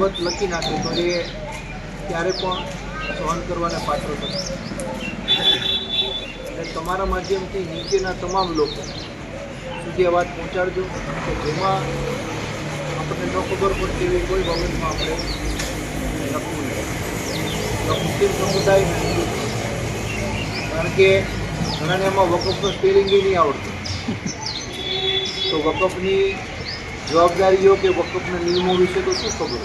બાબત લખી નાખે તો એ ક્યારે પણ સહન કરવાને પાત્ર થશે અને તમારા માધ્યમથી નીચેના તમામ લોકો સુધી આ વાત પહોંચાડજો. કે જેમાં આપણને ન ખબર પડતી એવી કોઈ બાબતમાં આપણે લખવું નહીં. મુસ્લિમ સમુદાય કારણ કે ઘણાને એમાં વકફનું સ્પેલિંગ નહીં આવડતું. તો વકફની જવાબદારીઓ કે વકફના નિયમો વિશે તો શું ખબર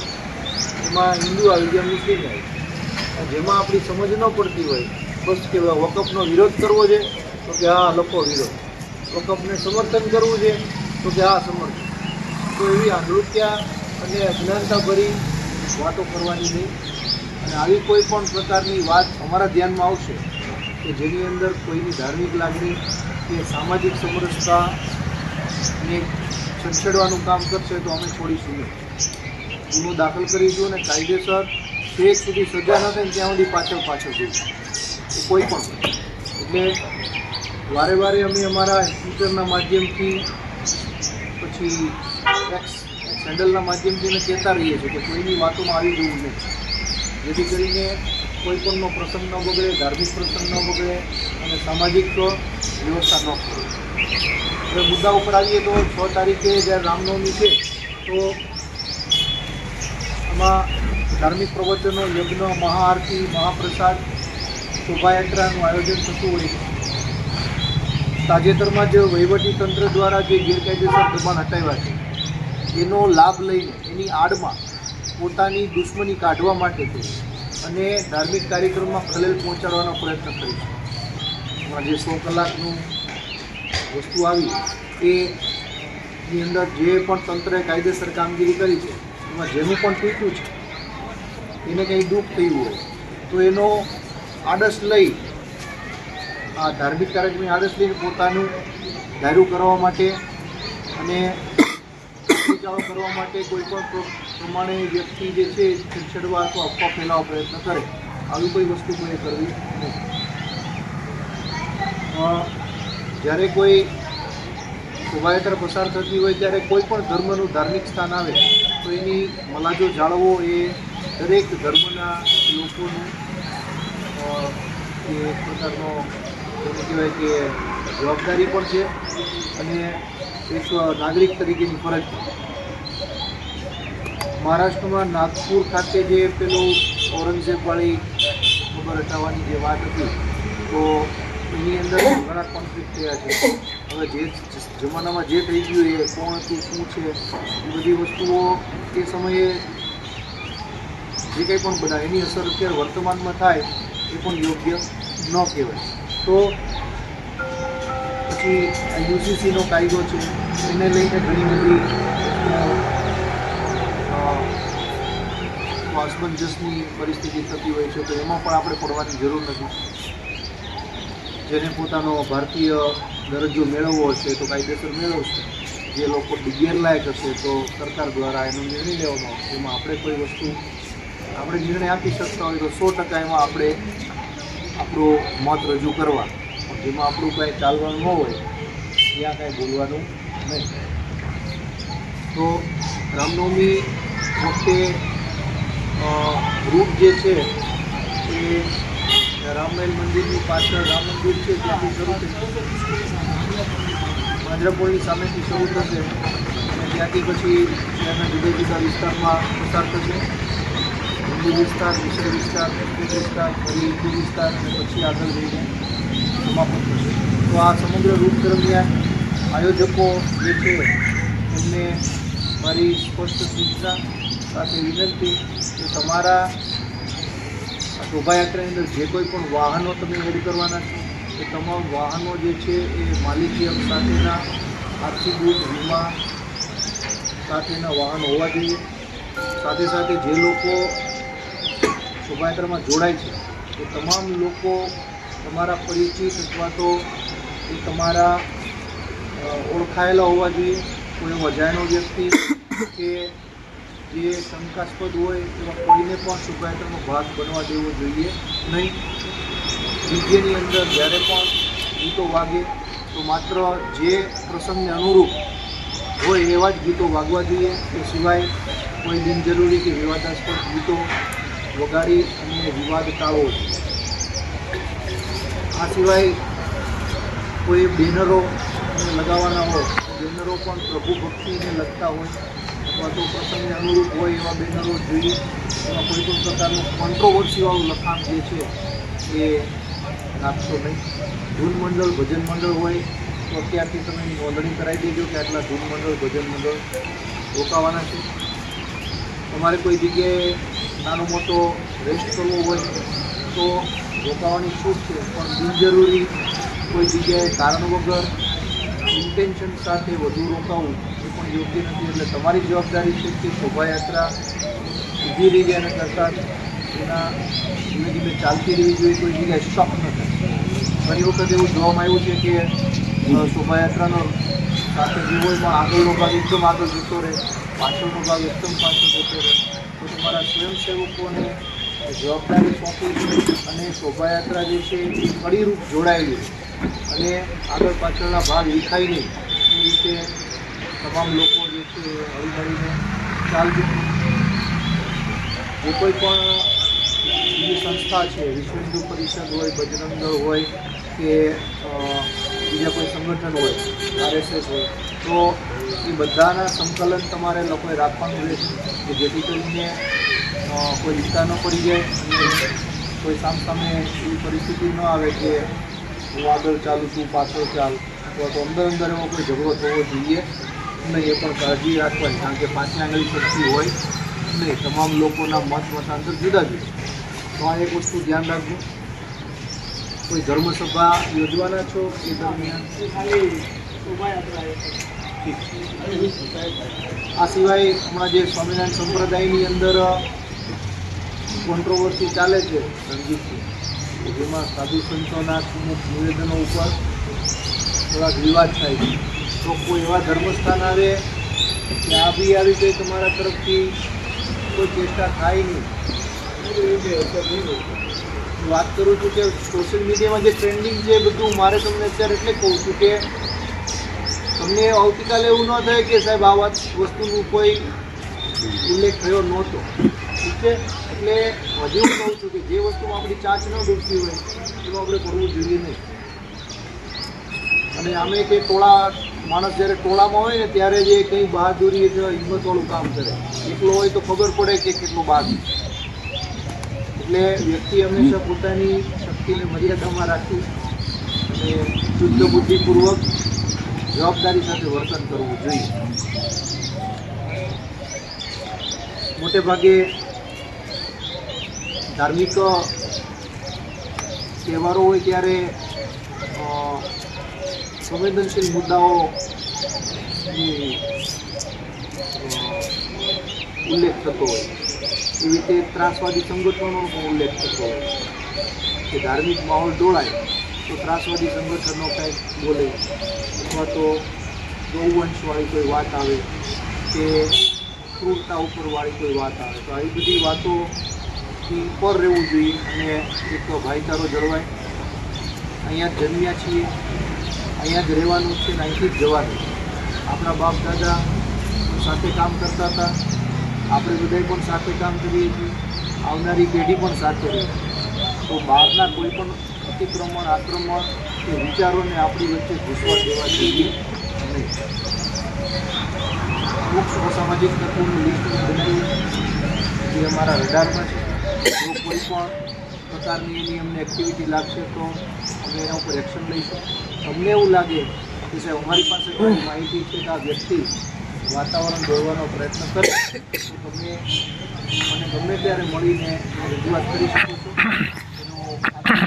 એમાં હિન્દુ આવી ગયા મુસ્લિમ આવી જેમાં આપણી સમજ ન પડતી હોય, બસ કે વકફનો વિરોધ કરવો છે, તો કે હા લોકો વિરોધ. વકફને સમર્થન કરવું છે, તો કે હા સમર્થન. તો એવી આંધળુત્યા અને અજ્ઞાનતાભરી વાતો કરવાની નહીં અને આવી કોઈ પણ પ્રકારની વાત અમારા ધ્યાનમાં આવશે, કે જેની અંદર કોઈની ધાર્મિક લાગણી કે સામાજિક સમરસતાને છંછેડવાનું કામ કરશે તો અમે છોડીશું નહીં ગુનો દાખલ કરીશું અને કાયદેસર તે સુધી સજા ન થાય ત્યાં સુધી પાછળ પાછળ જઈશું કોઈ પણ એટલે વારે વારે અમે અમારા ટ્વિટરના માધ્યમથી પછી એક્સ હેન્ડલના માધ્યમથી અમે કહેતા રહીએ છીએ કે કોઈની વાતોમાં આવી જવું નહીં. જેથી કરીને કોઈ પણનો પ્રસંગ ન બગડે, ધાર્મિક પ્રસંગ ન બગડે અને સામાજિક વ્યવસ્થા ન કરે હવે મુદ્દા ઉપર આવીએ તો છ તારીખે જ્યારે રામનવમી છે, તો આમાં ધાર્મિક પ્રવચનો, યજ્ઞ, મહાઆરતી, મહાપ્રસાદ, શોભાયાત્રાનું આયોજન થતું હોય છે. તાજેતરમાં જે વહીવટી તંત્ર દ્વારા જે ગેરકાયદેસર દબાણ હટાવ્યા છે, એનો લાભ લઈને એની આડમાં પોતાની દુશ્મની કાઢવા માટે થઈ અને ધાર્મિક કાર્યક્રમમાં ખલેલ પહોંચાડવાનો પ્રયત્ન કર્યો છે. હમણાં જે સો કલાકનું વસ્તુ આવી એની અંદર જે પણ તંત્રએ કાયદેસર કામગીરી કરી છે એમાં જેનું પણ તૂટ્યું છે, એને કંઈ દુઃખ થયું હોય, તો એનો આડસ લઈ આ ધાર્મિક કાર્યક્રમની આડસ લઈને પોતાનું ધાર્યું કરવા માટે અને બચાવ કરવા માટે કોઈ પણ પ્રમાણે વ્યક્તિ જે છે છેડવા અથવા અફવા ફેલાવવા પ્રયત્ન કરે, આવી કોઈ વસ્તુ કોઈ કરવી નહીં જ્યારે કોઈ શોભાયાત્રા પસાર થતી હોય ત્યારે કોઈ પણ ધર્મનું ધાર્મિક સ્થાન આવે, તો એની મલાજો જાળવવો એ દરેક ધર્મના લોકોનું એ પ્રકારનો જેને કહેવાય કે જવાબદારી પણ છે અને એક નાગરિક તરીકેની ફરજ પણ મહારાષ્ટ્રમાં નાગપુર ખાતે જે પેલું ઔરંગઝેબવાળી ખબર હટાવવાની જે વાત હતી, તો એની અંદર ઘણા કોન્ફ્લિક્ટ થયા છે. હવે જે જમાનામાં જે થઈ ગયું એ કોણ હતું શું છે એ બધી વસ્તુઓ તે સમયે જે કંઈ પણ બધા એની અસર અત્યારે વર્તમાનમાં થાય એ પણ યોગ્ય ન કહેવાય. તો પછી યુસીસીનો કાયદો છે એને લઈને ઘણી બધી અસમંજસની પરિસ્થિતિ થતી હોય છે તો એમાં પણ આપણે પડવાની જરૂર નથી. જેને પોતાનો ભારતીય દરજ્જો મેળવવો હશે તો કાયદેસર મેળવશે. જે લોકો ગેરલાયક હશે તો સરકાર દ્વારા એનો નિર્ણય લેવામાં આવશે. એમાં આપણે કોઈ વસ્તુ આપણે નિર્ણય આપી શકતા હોય તો સો ટકા એમાં આપણે આપણો મત રજૂ કરવા. જેમાં આપણું કાંઈ ચાલવાનું ન હોય, ત્યાં કાંઈ બોલવાનું નહીં. તો રામનવમી વખતે રૂપ જે છે, એ રામમહેલ મંદિરની પાછળ રામ મંદિર છે ત્યાંથી શરૂ થશે પાંજરાપોળની સામેથી શરૂ થશે અને ત્યાંથી પછી ત્યાંના જુદા જુદા વિસ્તારમાં પસાર થશે હિન્દુ વિસ્તાર મુસ્લિમ વિસ્તાર મુસ્લિમ વિસ્તાર ફરી હિન્દુ વિસ્તાર અને પછી આગળ જઈને સમાપન થશે તો આ સમગ્ર રૂટ દરમિયાન આયોજકો જે છે એમને મારી સ્પષ્ટ સૂચના સાથે વિનંતી કે તમારા આ શોભાયાત્રાની અંદર જે કોઈ પણ વાહનો તમે એડ કરવાના છો, એ તમામ વાહનો જે છે એ માલિકી હક સાથેના આરસી બુક વીમા સાથેના વાહનો હોવા જોઈએ. સાથે સાથે જે લોકો શોભાયાત્રામાં જોડાય છે, એ તમામ લોકો તમારા પરિચિત અથવા તો એ તમારા ઓળખાયેલા હોવા જોઈએ. કોઈ વજાયનો વ્યક્તિ કે જે શંકાસ્પદ હોય એવા કોઈને પણ શોભાયાત્રામાં ભાગ બનવા દેવો જોઈએ નહીં. ડીજેની અંદર જ્યારે પણ ગીતો વાગે, તો માત્ર જે પ્રસંગને અનુરૂપ હોય એવા જ ગીતો વાગવા જોઈએ. એ સિવાય કોઈ બિનજરૂરી કે વિવાદાસ્પદ ગીતો વગાડી અને વિવાદ ટાળવો આ સિવાય કોઈ બેનરો લગાવવાના હોય બેનરો પણ પ્રભુ ભક્તિને લગતા હોય. અથવા તો પ્રસંગને અનુરૂપ હોય એવા બેનરો જોઈએ. એમાં કોઈ પણ પ્રકારનું કોન્ટ્રોવર્સીવાળું લખાણ જે છે એ નાખશો નહીં. ધૂન મંડળ, ભજન મંડળ હોય તો અત્યારથી તમે નોંધણી કરાવી દેજો કે આટલા ધૂન મંડળ, ભજન મંડળ રોકાવાના છે. તમારે કોઈ જગ્યાએ નાનો મોટો રેસ્ટ કરવો હોય તો રોકાવાની છૂટ છે, પણ બિનજરૂરી કોઈ જગ્યાએ કારણ વગર ઇન્ટેન્શન સાથે વધુ રોકાવું પણ યોગ્ય નથી. એટલે તમારી જવાબદારી છે કે શોભાયાત્રા ઊભી રહી જાય કરતાં એના ધીમે ધીમે ચાલતી રહેવી જોઈએ. કોઈ જગ્યાએ સ્ટોપ ન થાય. ઘણી વખત એવું જોવામાં આવ્યું છે કે શોભાયાત્રાનો સાથે જે પણ આગળનો ભાગ એકદમ આગળ જતો રહે, પાછળનો ભાગ એકદમ પાછળ જતો રહે. તો તમારા સ્વયંસેવકોને જવાબદારી સોંપી છે અને શોભાયાત્રા જે છે એ કડીરૂપ જોડાયેલી અને આગળ પાછળના ભાગ વિખાય નહીં. એ રીતે તમામ લોકો જે છે હળીમળીને ચાલજો જે કોઈ પણ બીજી સંસ્થા છે, વિશ્વ હિન્દુ પરિષદ હોય, બજરંગ દળ હોય કે બીજા કોઈ સંગઠન હોય, આરએસએસ હોય, તો એ બધાના સંકલન તમારે લોકોએ રાખવાનું રહેશે. કે જેથી કરીને કોઈ વિસ્તાર ન પડી જાય કોઈ સામસામે એવી પરિસ્થિતિ ન આવે કે હું આગળ ચાલું છું, પાછળ ચાલ, અથવા તો અંદર અંદર એવો કોઈ ઝઘડો થવો જોઈએ. નહીં એ પણ કાળજી રાખવાની, કારણ કે પાંચમી આંગળી શક્તિ હોય નહીં, તમામ લોકોના મત મતાંતર જુદા જુદા. તો આ એક વસ્તુ ધ્યાન રાખજો. કોઈ ધર્મસભા યોજવાના છો દરમિયાન? આ સિવાય હમણાં જે સ્વામિનારાયણ સંપ્રદાયની અંદર કોન્ટ્રોવર્સી ચાલે છે રણજીતજી જેમાં સાધુ સંતોના નિવેદનો ઉપર થોડાક વિવાદ થાય છે. કોઈ એવા ધર્મસ્થાન આવે કે આ બી આવી રીતે તમારા તરફથી કોઈ ચેષ્ટા થાય નહીં. વાત કરું છું કે સોશિયલ મીડિયામાં જે ટ્રેન્ડિંગ છે બધું મારે તમને અત્યારે એટલે કહું છું કે તમને આવતીકાલે એવું ન થાય કે સાહેબ આ વાત વસ્તુનું કોઈ ઉલ્લેખ થયો નહોતો. ઠીક છે? એટલે હજી હું કહું છું કે જે વસ્તુમાં આપણી ચાંચ ન ડૂબતી હોય, એમાં આપણે કરવું જોઈએ નહીં. અને આમે કે ટોળા માણસ જ્યારે ટોળામાં હોય ને ત્યારે જે કંઈ બહાદુરી એટલે હિંમતવાળું કામ કરે, એકલો હોય તો ખબર પડે કે કેટલો બહાદુર. એટલે વ્યક્તિ હંમેશા પોતાની શક્તિને મર્યાદામાં રાખવી અને શુદ્ધ બુદ્ધિપૂર્વક જવાબદારી સાથે વર્તન કરવું જોઈએ મોટે ભાગે ધાર્મિક તહેવારો હોય ત્યારે સંવેદનશીલ મુદ્દાઓ ઉલ્લેખ થતો હોય. એવી રીતે ત્રાસવાદી સંગઠનોનો પણ ઉલ્લેખ થતો હોય. કે ધાર્મિક માહોલ ડોળાય તો ત્રાસવાદી સંગઠનો કંઈક બોલે. અથવા તો ગૌવંશવાળી કોઈ વાત આવે, કે ક્રૂરતા ઉપરવાળી કોઈ વાત આવે. તો આવી બધી વાતોથી ઉપર રહેવું જોઈએ અને એક ભાઈચારો જળવાય. અહીંયા જન્મ્યા છીએ. અહીંયા જ રહેવાનું છે ને અહીંથી જ જવાનું આપણા બાપ દાદા સાથે કામ કરતા હતા. આપણે બધાય પણ સાથે કામ કરીએ છીએ. આવનારી પેઢી પણ સાથે રહે તો બહારના કોઈ પણ અતિક્રમણ, આક્રમણ કે વિચારોને આપણી વચ્ચે ઘૂસવા દેવા જોઈએ નહીં. અમુક અસામાજિક તત્વોનું લિસ્ટ બનાવ્યું જે અમારા રડારમાં છે. જો કોઈ પણ પ્રકારની એની અમને એક્ટિવિટી લાગશે તો અમે એના ઉપર એક્શન લઈશું. તમને એવું લાગે કે સાહેબ, અમારી પાસે કોઈ માહિતી છે કે આ વ્યક્તિ વાતાવરણ દોરવાનો પ્રયત્ન કરે તો તમે મને ગમે ત્યારે મળીને રજૂઆત કરી શકો છો. એનો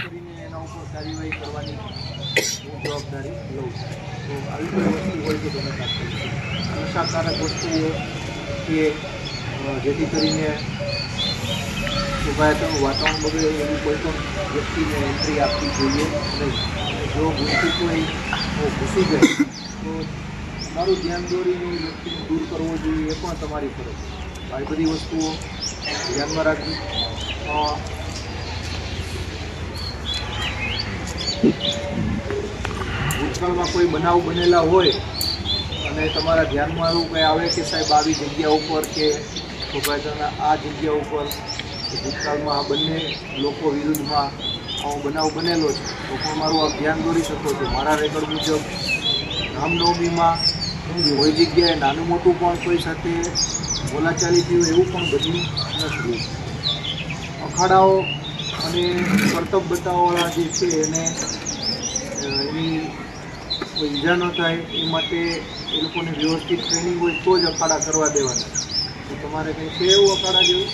કરીને એના ઉપર કાર્યવાહી કરવાની હું જવાબદારી લઉં છું. તો આવી કોઈ વસ્તુ હોય તો તમે નશાકારક વસ્તુઓ કે જેથી કરીને શોભાયાત્રાનું વાતાવરણ બગડે એવી કોઈ પણ વ્યક્તિને એન્ટ્રી આપવી જોઈએ નહીં. જો ભૂલથી કોઈ ઘૂસી જાય તો તમારું ધ્યાન દોરીને વ્યક્તિને દૂર કરવો જોઈએ, એ પણ તમારી ફરજ છે. આવી બધી વસ્તુઓ ધ્યાનમાં રાખવી ભૂતકાળમાં કોઈ બનાવ બનેલા હોય અને તમારા ધ્યાનમાં એવું કંઈ આવે કે સાહેબ આવી જગ્યા ઉપર કે તો આ જગ્યા ઉપર ભૂતકાળમાં આ બંને લોકો વિરુદ્ધમાં આવો બનાવ બનેલો છે. તો પણ મારું આપ ધ્યાન દોરી શકો છો. મારા રેકોર્ડ મુજબ રામનવમીમાં કોઈ જગ્યાએ નાનું મોટું પણ કોઈ સાથે બોલાચાલી થયું એવું પણ બન્યું નથી અખાડાઓ અને કરતબ બતાવવાળા જે છે એને એની કોઈ ઈજા ન થાય એ માટે એ લોકોને વ્યવસ્થિત ટ્રેનિંગ હોય તો જ અખાડા કરવા દેવાના. તો તમારે કંઈ છે એવું અખાડા જેવું?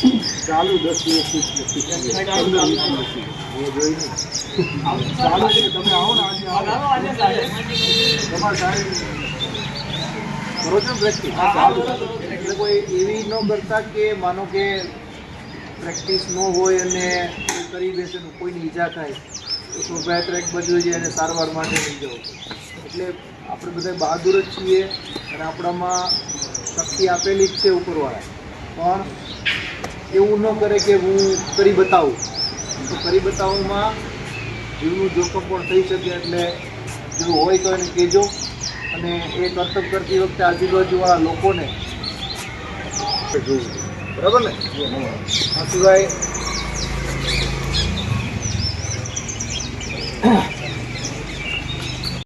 ચાલુ દસ દિવસથી જ નથી પંદર વીસ દિવસથી. મેં જોઈ નહીં. ચાલુ તમે આવો ને આજે તમારે કોઈ એવી ન કરતા કે માનો કે પ્રેક્ટિસ ન હોય અને કરી બેસે કોઈની ઈજા થાય તો શોભાયાત્રા ટ્રેક બદલી જાય અને સારવાર માટે લઈ જવું એટલે આપણે બધા બહાદુર જ છીએ અને આપણામાં શક્તિ આપેલી જ છે ઉપરવાળા પણ એવું ન કરે કે હું કરી બતાવું. તો કરી બતાવવામાં જીવનું જોખમ પણ થઈ શકે એટલે જો હોય તો એને કહેજો. અને એ કર્તવ્ય કરતી વખતે આજુબાજુવાળા લોકોને જોવું બરાબર ને? આ સિવાય